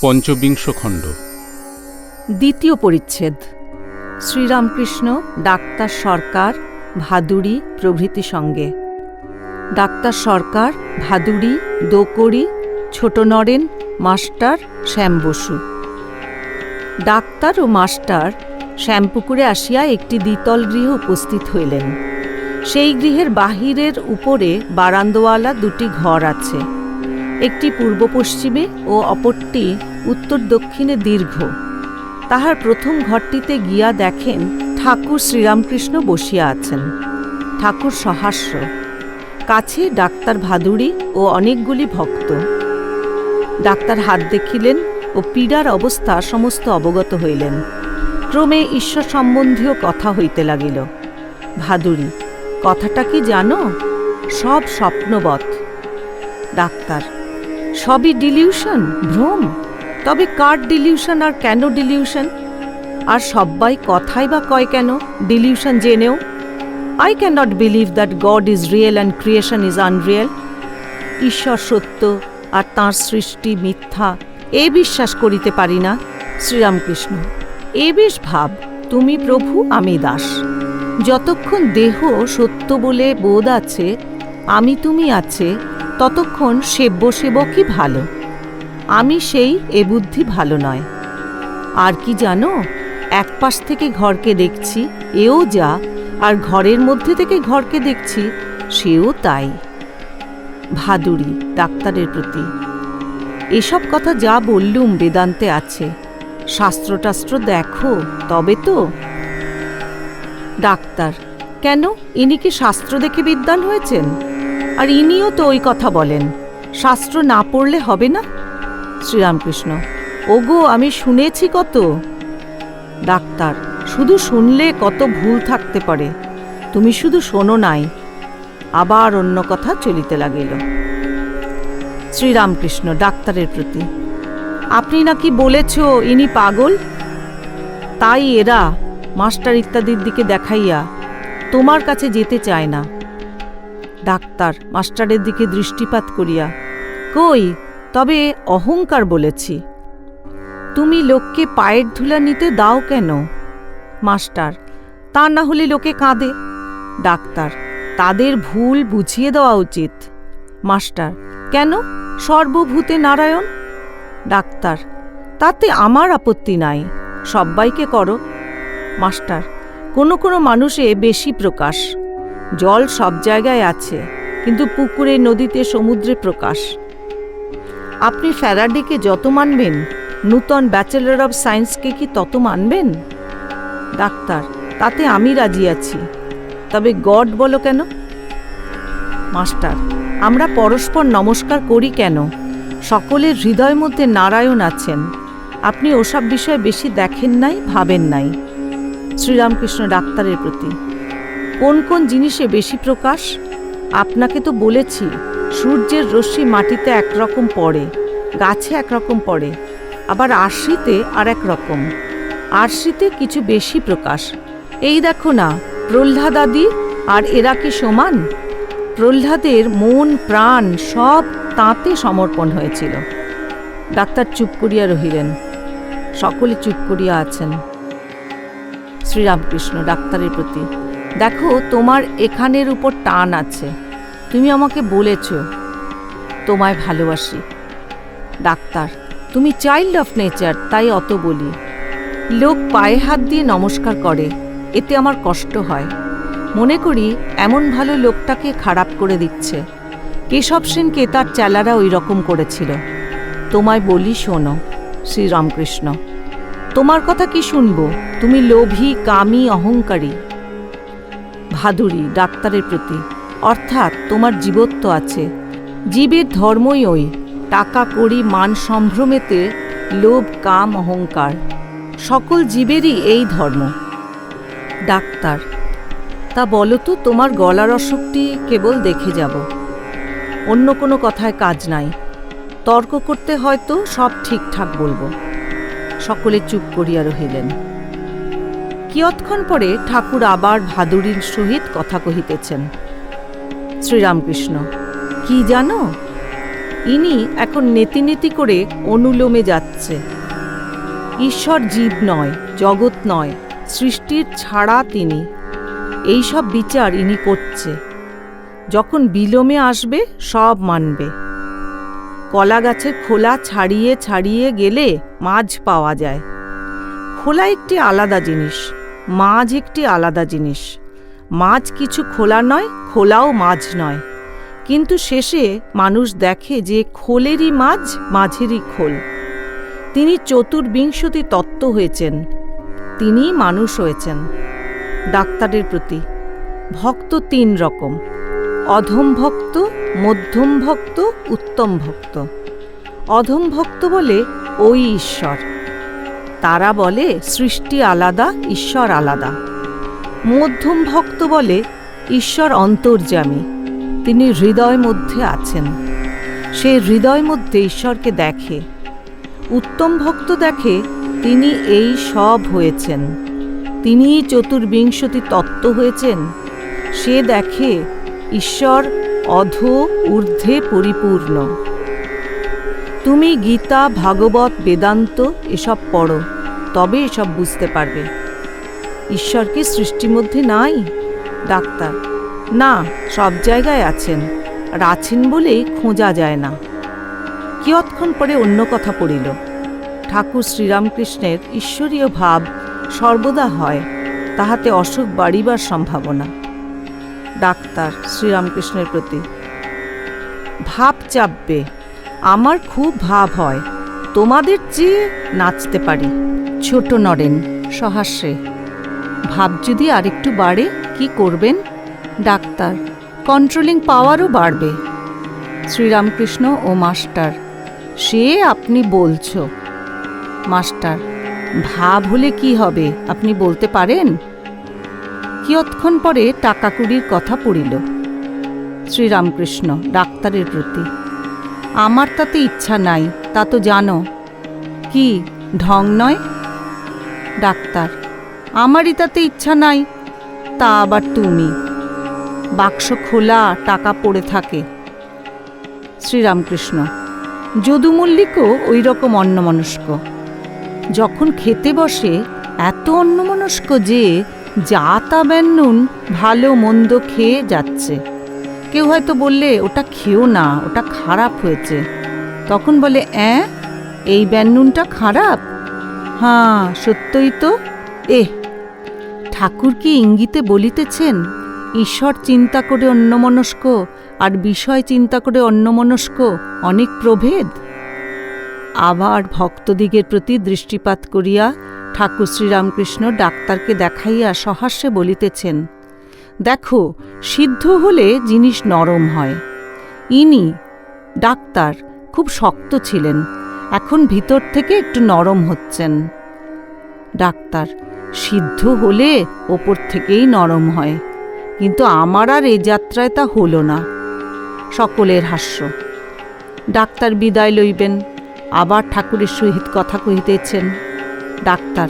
পঞ্চবিংশ খণ্ড। দ্বিতীয় পরিচ্ছেদ। শ্রীরামকৃষ্ণ, ডাক্তার সরকার, ভাদুড়ি প্রভৃতি সঙ্গে। ডাক্তার সরকার, ভাদুড়ি, দোকড়ি, ছোট নরেন, মাস্টার, শ্যাম বসু। ডাক্তার ও মাস্টার শ্যামপুকুরে আসিয়া একটি দ্বিতল গৃহে উপস্থিত হইলেন। সেই গৃহের বাহিরের উপরে বারান্দোয়ালা দুটি ঘর আছে। একটি পূর্ব পশ্চিমে ও অপরটি উত্তর দক্ষিণে দীর্ঘ। তাহার প্রথম ঘরটিতে গিয়া দেখেন ঠাকুর শ্রীরামকৃষ্ণ বসিয়া আছেন। ঠাকুর সহাস্য কাছে ডাক্তার ভাদুড়ি ও অনেকগুলি ভক্ত। ডাক্তার হাত দেখিলেন ও পীড়ার অবস্থা সমস্ত অবগত হইলেন। ক্রমে ঈশ্বর সম্বন্ধীয় কথা হইতে লাগিল। ভাদুড়ি, কথাটা কি জানো? সব স্বপ্নবৎ। ডাক্তার, সবই ডিলিউশন, ভ্রম? তবে কার ডিলিউশন আর কেন ডিলিউশন? আর সব্বাই কথাই বা কয় কেন? ডিলিউশন জেনেও? I can not believe that God is real and creation is unreal ঈশ্বর সত্য আর তাঁর সৃষ্টি মিথ্যা এ বিশ্বাস করিতে পারি না, শ্রীরামকৃষ্ণ। এ বেশ ভাব, তুমি প্রভু, আমি দাস। যতক্ষণ দেহ সত্য বলে বোধ আছে, আমি তুমি আছে, ততক্ষণ সেব্য সেবকই ভালো। আমি সেই এ বুদ্ধি ভালো নয়। আর কি জানো এক পাশ থেকে ঘরকে দেখছি, এও যা, আর ঘরের মধ্যে থেকে ঘরকে দেখছি, সেও তাই। ভাদুড়ি ডাক্তারের প্রতি। এসব কথা যা বললুম বেদান্তে আছে। শাস্ত্রটাস্ত্র দেখো, তবে তো। ডাক্তার, কেন? ইনি কি শাস্ত্র দেখে বিদ্বান হয়েছেন? আর ইনিও তো ওই কথা বলেন। শাস্ত্র না পড়লে হবে না? শ্রীরামকৃষ্ণ। ওগো, আমি শুনেছি কত? ডাক্তার, শুধু শুনলে কত ভুল থাকতে পারে? তুমি শুধু শোনো নাই। আবার অন্য কথা চলিতে লাগিল। শ্রীরামকৃষ্ণ, ডাক্তারের প্রতি, আপনি নাকি বলেছ ইনি পাগল? তাই এরা মাস্টার ইত্যাদির দিকে দেখাইয়া তোমার কাছে যেতে চায় না। ডাক্তার, মাস্টারের দিকে দৃষ্টিপাত করিয়া, কই তবে অহংকার বলেছি। তুমি লোককে পায়ের ধুলা নিতে দাও কেন? মাস্টার, তা না হলে লোকে কাঁদে। ডাক্তার, তাদের ভুল বুঝিয়ে দেওয়া উচিত। মাস্টার, কেন? সর্বভূতে নারায়ণ। ডাক্তার, তাতে আমার আপত্তি নাই। সব্বাইকে করো। মাস্টার, কোনো কোনো মানুষে বেশি প্রকাশ। জল সব জায়গায় আছে, কিন্তু পুকুরে, নদীতে, সমুদ্রে প্রকাশ। আপনি ফ্যারাডেকে যত মানবেন, নূতন ব্যাচেলর অব সায়েন্সকে কি তত মানবেন? ডাক্তার, তাতে আমি রাজি আছি। তবে গড বলো কেন? মাস্টার, আমরা পরস্পর নমস্কার করি কেন? সকলের হৃদয় মধ্যে নারায়ণ আছেন। আপনি ওসব বিষয়ে বেশি দেখেন নাই, ভাবেন নাই। শ্রীরামকৃষ্ণ ডাক্তারের প্রতি। কোন কোন জিনিসে বেশি প্রকাশ? আপনাকে তো বলেছি সূর্যের রশ্মি মাটিতে একরকম পড়ে, গাছে একরকম পড়ে, আবার আরশিতে আর এক রকম আরশিতে কিছু বেশি প্রকাশ। এই দেখো না, প্রহ্লাদাদি আর এরা কি সমান? প্রহ্লাদের মন, প্রাণ সব তাঁতে সমর্পণ হয়েছিল। ডাক্তার চুপ করিয়া রহিলেন। সকলে চুপ করিয়া আছেন। শ্রীরামকৃষ্ণ ডাক্তারের প্রতি, দেখো তোমার এখানের উপর টান আছে। তুমি আমাকে বলেছ, তোমায় ভালোবাসি। ডাক্তার, তুমি চাইল্ড অফ নেচার তাই অত বলি। লোক পায়ে হাত দিয়ে নমস্কার করে, এতে আমার কষ্ট হয়। মনে করি, এমন ভালো লোকটাকে খারাপ করে দিচ্ছে। কেশব সেনকে তার চেলারা ওই রকম করেছিল। তোমায় বলি শোনো, শ্রীরামকৃষ্ণ। তোমার কথা কি শুনব? তুমি লোভী, কামি, অহংকারী। ভাদুরী, ডাক্তারের প্রতি। অর্থাৎ তোমার জীবত্ব আছে। জীবের ধর্মই ওই। টাকা করি মান সম্ভ্রমেতে লোভ, কাম, অহংকার। সকল জীবেরই এই ধর্ম। ডাক্তার, তা বলো তো তোমার গলার অসুখটি কেবল দেখে যাব। অন্য কোনো কথায় কাজ নাই। তর্ক করতে হয়তো সব ঠিকঠাক বলব। সকলে চুপ করিয়া রহিলেন। কিয়ৎক্ষণ পরে ঠাকুর আবার ভাদুরীর সহিত কথা কহিতেছেন। শ্রীরামকৃষ্ণ। কি জানো? ইনি এখন নেতি করে অনুলোমে যাচ্ছে। ঈশ্বর জীব নয়, জগৎ নয়, সৃষ্টির ছাড়া তিনি। এই সব বিচার ইনি করছে। যখন বিলোমে আসবে, সব মানবে। কলা গাছের খোলা ছাড়িয়ে ছাড়িয়ে গেলে মাছ পাওয়া যায়। খোলা একটি আলাদা জিনিস মাছ একটি আলাদা জিনিস। মাছ কিছু খোলা নয়, খোলাও মাছ নয়। কিন্তু শেষে মানুষ দেখে যে খোলেরই মাছ, মাঝেরই খোল। তিনি চতুর্বিংশতি তত্ত্ব হয়েছেন। তিনি মানুষ হয়েছেন। ডাক্তারের প্রতি। ভক্ত তিন রকম। অধম ভক্ত, মধ্যম ভক্ত, উত্তম ভক্ত। অধম ভক্ত বলে ওই ঈশ্বর। তারা বলে সৃষ্টি আলাদা, ঈশ্বর আলাদা। মধ্যম ভক্ত বলে ঈশ্বর অন্তর্যামী। তিনি হৃদয় মধ্যে আছেন। সে হৃদয় মধ্যে ঈশ্বরকে দেখে। উত্তম ভক্ত দেখে তিনি এই সব হয়েছেন। তিনিই চতুর্বিংশতি তত্ত্ব হয়েছেন। সে দেখে ঈশ্বর অধ ঊর্ধ্বে পরিপূর্ণ। তুমি গীতা, ভাগবত, বেদান্ত এসব পড়ো, তবে এসব বুঝতে পারবে। ঈশ্বর কি সৃষ্টির মধ্যে নাই? ডাক্তার, না, সব জায়গায় আছেন, আর আছেন বলেই খোঁজা যায় না। কিয়ৎক্ষণ পরে অন্য কথা পড়িল। ঠাকুর শ্রীরামকৃষ্ণের ঈশ্বরীয় ভাব সর্বদা হয়, তাহাতে অসুখ বাড়িবার সম্ভাবনা। ডাক্তার শ্রীরামকৃষ্ণের প্রতি, ভাব চাপবে, আমার খুব ভাব হয়, তোমাদের চেয়ে নাচতে পারি। ছোট নরেন সহাস্যে ভাব যদি আরেকটু বাড়ে, কি করবেন? ডাক্তার কন্ট্রোলিং পাওয়ারও বাড়বে। শ্রীরামকৃষ্ণ ও মাস্টার, সে আপনি বলছো। মাস্টার, ভাব হলে কি হবে, আপনি বলতে পারেন? কিয়ৎক্ষণ পরে টাকা কুড়ির কথা পড়িল। শ্রীরামকৃষ্ণ, ডাক্তারের প্রতি, আমার তাতে ইচ্ছা নাই, তা তো জানো। কি, ঢং নয়? ডাক্তার আমারই তাতে ইচ্ছা নাই। তা আবার তুমি। বাক্স খোলা, টাকা পড়ে থাকে। শ্রীরামকৃষ্ণ যদু মল্লিকও ওই রকম অন্যমনস্ক যখন খেতে বসে, এত অন্যমনস্ক যে যা তা বেন্নুন ভালো মন্দ খেয়ে যাচ্ছে। কেউ হয়তো বললে, ওটা খেও না, ওটা খারাপ হয়েছে। তখন বলে, অ্যাঁ, এই ব্যান্নুনটা খারাপ? হ্যাঁ সত্যই তো। এ ঠাকুর কি ইঙ্গিতে বলিতেছেন? ঈশ্বর চিন্তা করে অন্যমনস্ক আর বিষয় চিন্তা করে অন্যমনস্ক অনেক প্রভেদ? আবার ভক্তদিগের প্রতি দৃষ্টিপাত করিয়া ঠাকুর শ্রীরামকৃষ্ণ ডাক্তারকে দেখাইয়া সহাস্যে বলিতেছেন, দেখো, সিদ্ধ হলে জিনিস নরম হয়। ইনি, ডাক্তার, খুব শক্ত ছিলেন, এখন ভিতর থেকে একটু নরম হচ্ছেন। ডাক্তার সিদ্ধ হলে ওপর থেকেই নরম হয়। কিন্তু আমার আর এ যাত্রায় তা হলো না। সকলের হাস্য। ডাক্তার বিদায় লইবেন। আবার ঠাকুরের সহিত কথা কহিতেছেন। ডাক্তার,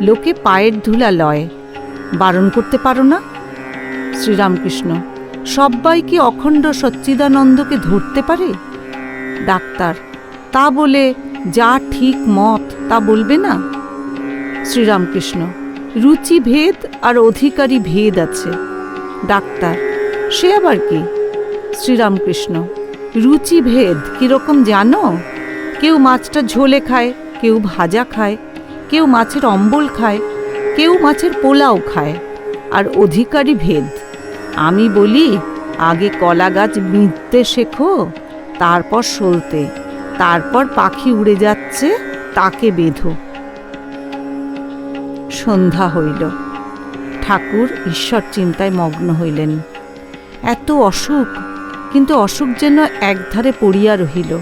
লোকে পায়ের ধুলা লয়। বারণ করতে পারো না? শ্রীরামকৃষ্ণ, সব্বাই কি অখণ্ড সচ্চিদানন্দকে ধরতে পারে? ডাক্তার, তা বলে যা ঠিক মত তা বলবে না? শ্রীরামকৃষ্ণ রুচি ভেদ আর অধিকারী ভেদ আছে। ডাক্তার, সে আবার কি? শ্রীরামকৃষ্ণ রুচি ভেদ কীরকম জানো? কেউ মাছটা ঝোলে খায়, কেউ ভাজা খায়, কেউ মাছের অম্বল খায়, কেউ মাছের পোলাও খায়, আর অধিকারী ভেদ। আমি বলি, আগে কলা গাছ বিঁধতে শেখো, তারপর সলতে, তারপর পাখি উড়ে যাচ্ছে, তাকে বেঁধো। সন্ধ্যা হইল। ঠাকুর ঈশ্বর চিন্তায় মগ্ন হইলেন। এত অসুখ, কিন্তু অসুখ যেন একধারে পড়িয়া রহিল।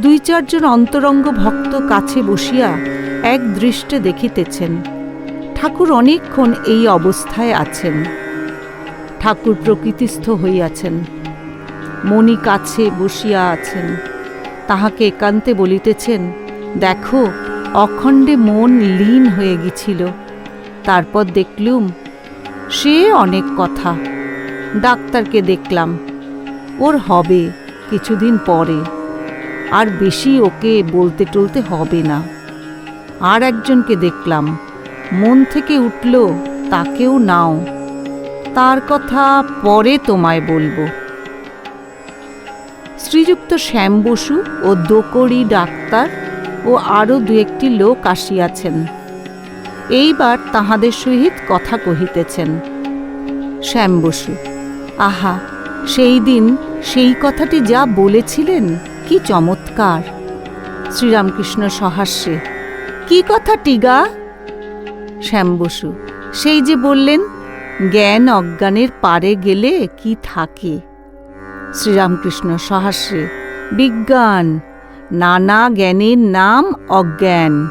দুই চারজন অন্তরঙ্গ ভক্ত কাছে বসিয়া এক দৃষ্টে দেখিতেছেন। ঠাকুর অনেকক্ষণ এই অবস্থায় আছেন। ঠাকুর প্রকৃতিস্থ হইয়াছেন। মণি কাছে বসিয়া আছেন। তাহাকে একান্তে বলিতেছেন, দেখো অখণ্ডে মন লীন হয়ে গেছিল। তারপর দেখলুম, সে অনেক কথা। ডাক্তারকে দেখলাম, ওর হবে কিছুদিন পরে। আর বেশি ওকে বলতে টলতে হবে না। আর একজনকে দেখলাম, মন থেকে উঠল, তাকেও নাও। তার কথা পরে তোমায় বলব। শ্রীযুক্ত শ্যাম বসু ও দোকড়ি ডাক্তার ও আরও দু একটি লোক আসিয়াছেন। এইবার তাহাদের সহিত কথা কহিতেছেন। শ্যাম বসু আহা, সেই দিন সেই কথাটি যা বলেছিলেন, কি চমৎকার। শ্রীরামকৃষ্ণ সহাস্যে, কি কথা টিগা? শ্যাম বসু সেই যে বললেন, জ্ঞান অজ্ঞানের পারে গেলে কি থাকে? শ্রীরামকৃষ্ণ সহাস্যে, বিজ্ঞান নানা জ্ঞানের নাম অজ্ঞান।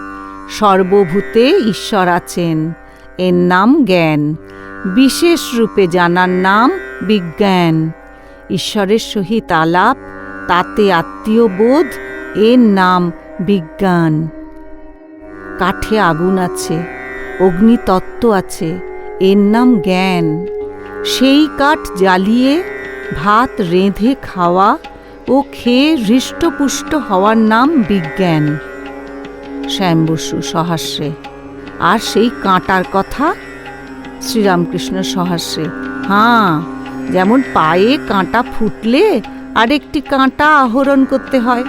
সর্বভূতে ঈশ্বর আছেন। এর নাম জ্ঞান। বিশেষ রূপে জানার নাম বিজ্ঞান। ঈশ্বরের সহিত আলাপ, তাতে আত্মীয় বোধ এর নাম বিজ্ঞান। কাঠে আগুন আছে, অগ্নিতত্ত্ব আছে, এর নাম জ্ঞান। সেই কাঠ জ্বালিয়ে ভাত, রেঁধে খাওয়া ও খেয়ে হৃষ্টপুষ্ট হওয়ার নাম বিজ্ঞান। শ্যাম বসু সহাস্যে আর সেই কাঁটার কথা? শ্রীরামকৃষ্ণ সহাস্যে হাঁ, যেমন পায়ে কাঁটা ফুটলে আরেকটি কাঁটা আহরণ করতে হয়,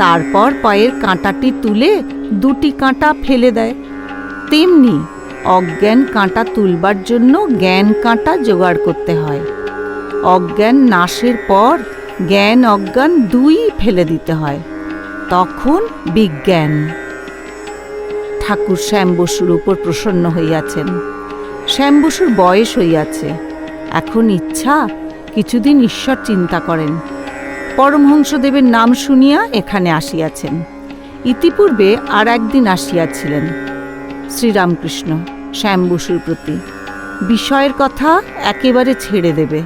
তারপর পায়ের কাঁটাটি তুলে দুটি কাঁটা ফেলে দেয়। তেমনি অজ্ঞান কাঁটা তুলবার জন্য জ্ঞান কাঁটা জোগাড় করতে হয়। অজ্ঞান নাশের পর জ্ঞান অজ্ঞান দুই ফেলে দিতে হয়। তখন বিজ্ঞান। ঠাকুর শ্যাম বসুর উপর প্রসন্ন হইয়াছেন। শ্যাম বসুর বয়স হইয়াছে। এখন ইচ্ছা, কিছুদিন ঈশ্বর চিন্তা করেন। পরমহংসদেবের নাম শুনিয়া এখানে আসিয়াছেন। ইতিপূর্বে আর একদিন আসিয়াছিলেন। শ্রীরামকৃষ্ণ শ্যাম বসুর প্রতি। বিষয়ের কথা একেবারে ছেড়ে দেবে।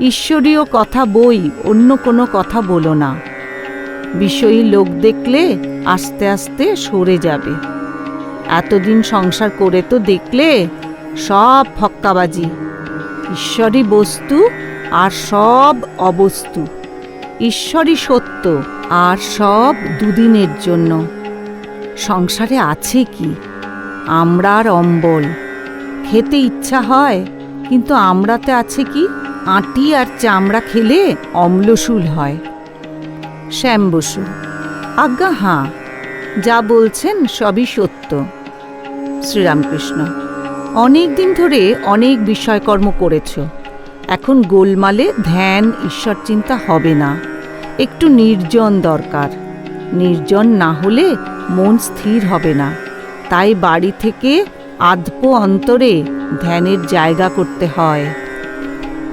ঈশ্বরীয় কথা বই, অন্য কোনো কথা বলো না। বিষয়ী লোক দেখলে আস্তে আস্তে সরে যাবে। এতদিন সংসার করে তো দেখলে সব ফক্কাবাজি। ঈশ্বরই বস্তু আর সব অবস্তু। ঈশ্বরই সত্য আর সব দুদিনের জন্য। সংসারে আছে কি? আমরা আর অম্বল। খেতে ইচ্ছা হয়, কিন্তু আমরাতে আছে কি? আটি আর চামড়া খেলে অম্লশূল হয়। শ্যাম বসু আজ্ঞা হাঁ, যা বলছেন সবই সত্য। শ্রীরামকৃষ্ণ, অনেক দিন ধরে অনেক বিষয়কর্ম করেছ। এখন গোলমালে ধ্যান, ঈশ্বর চিন্তা হবে না। একটু নির্জন দরকার। নির্জন না হলে মন স্থির হবে না। তাই বাড়ি থেকে আধপ অন্তরে ধ্যানের জায়গা করতে হয়।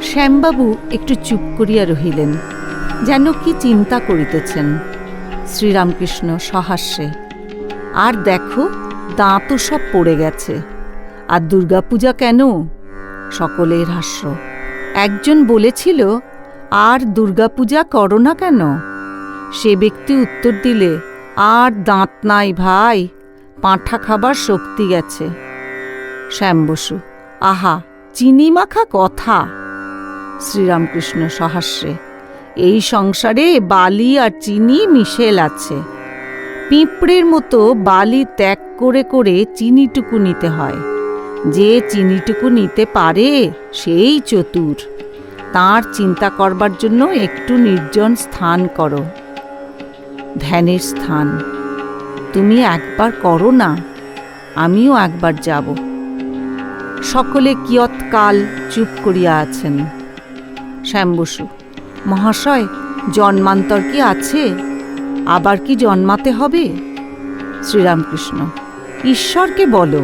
শ্যামবাবু একটু চুপ করিয়া রহিলেন, যেন কি চিন্তা করিতেছেন। শ্রীরামকৃষ্ণ সহাস্যে, আর দেখো দাঁতও সব পড়ে গেছে, আর দুর্গাপূজা কেন? সকলের হাস্য, একজন বলেছিল, আর দুর্গাপূজা করো না কেন? সে ব্যক্তি উত্তর দিলে, আর দাঁত নাই ভাই, পাঁঠা খাবার শক্তি গেছে। শ্যাম বসু আহা চিনি মাখা কথা! শ্রীরামকৃষ্ণ সহাস্যে এই সংসারে বালি আর চিনি মিশেল আছে। পিঁপড়ের মতো বালি ত্যাগ করে করে চিনিটুকু নিতে হয়। যে চিনিটুকু নিতে পারে, সেই চতুর। তার চিন্তা করবার জন্য একটু নির্জন স্থান করো। ধ্যানের স্থান। তুমি একবার করো না, আমিও একবার যাব। সকলে কিয়ৎকাল চুপ করিয়া আছেন। শ্যাম বসু মহাশয়, জন্মান্তর কি আছে? আবার কি জন্মাতে হবে? শ্রীরামকৃষ্ণ, ঈশ্বরকে বলো,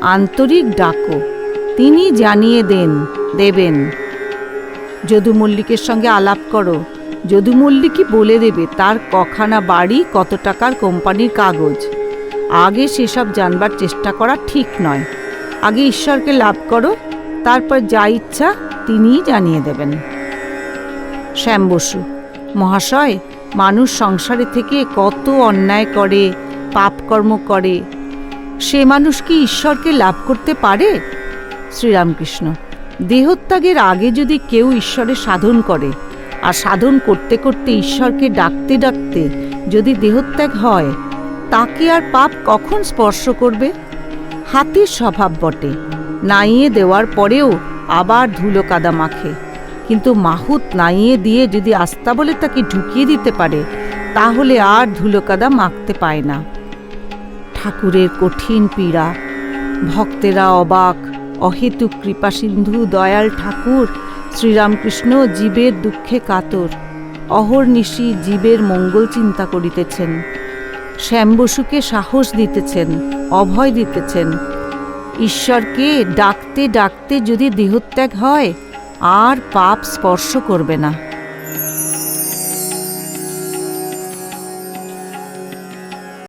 আন্তরিক ডাকো, তিনি জানিয়ে দেন, দেবেন। যদু মল্লিকের সঙ্গে আলাপ করো যদু মল্লিকই বলে দেবে তার কখানা বাড়ি কত টাকার কোম্পানির কাগজ। আগে সেসব জানবার চেষ্টা করা ঠিক নয়। আগে ঈশ্বরকে লাভ করো, তারপর যা ইচ্ছা তিনিই জানিয়ে দেবেন। শ্যাম বসু, মহাশয়, মানুষ সংসারে থেকে কত অন্যায় করে, পাপকর্ম করে, সে মানুষ কি ঈশ্বরকে লাভ করতে পারে? শ্রীরামকৃষ্ণ, দেহত্যাগের আগে যদি কেউ ঈশ্বরে সাধন করে, আর সাধন করতে করতে ঈশ্বরকে ডাকতে ডাকতে যদি দেহত্যাগ হয়, তাকে আর পাপ কখন স্পর্শ করবে? হাতির স্বভাব বটে, নাইয়ে দেওয়ার পরেও আবার ধুলো কাদা মাখে। কিন্তু মাহুত নাইয়ে দিয়ে যদি আস্তা বলে তাকে ঢুকিয়ে দিতে পারে, তাহলে আর ধুলো কাদা মাখতে পায় না। ঠাকুরের কঠিন পীড়া, ভক্তেরা অবাক, অহেতুক কৃপা সিন্ধু দয়াল ঠাকুর, শ্রীরামকৃষ্ণ জীবের দুঃখে কাতর অহর্নিশি জীবের মঙ্গল চিন্তা করিতেছেন শ্যামবসুকে সাহস দিতেছেন, অভয় দিতেছেন ঈশ্বরকে ডাকতে ডাকতে যদি দেহত্যাগ হয় আর পাপ স্পর্শ করবে না।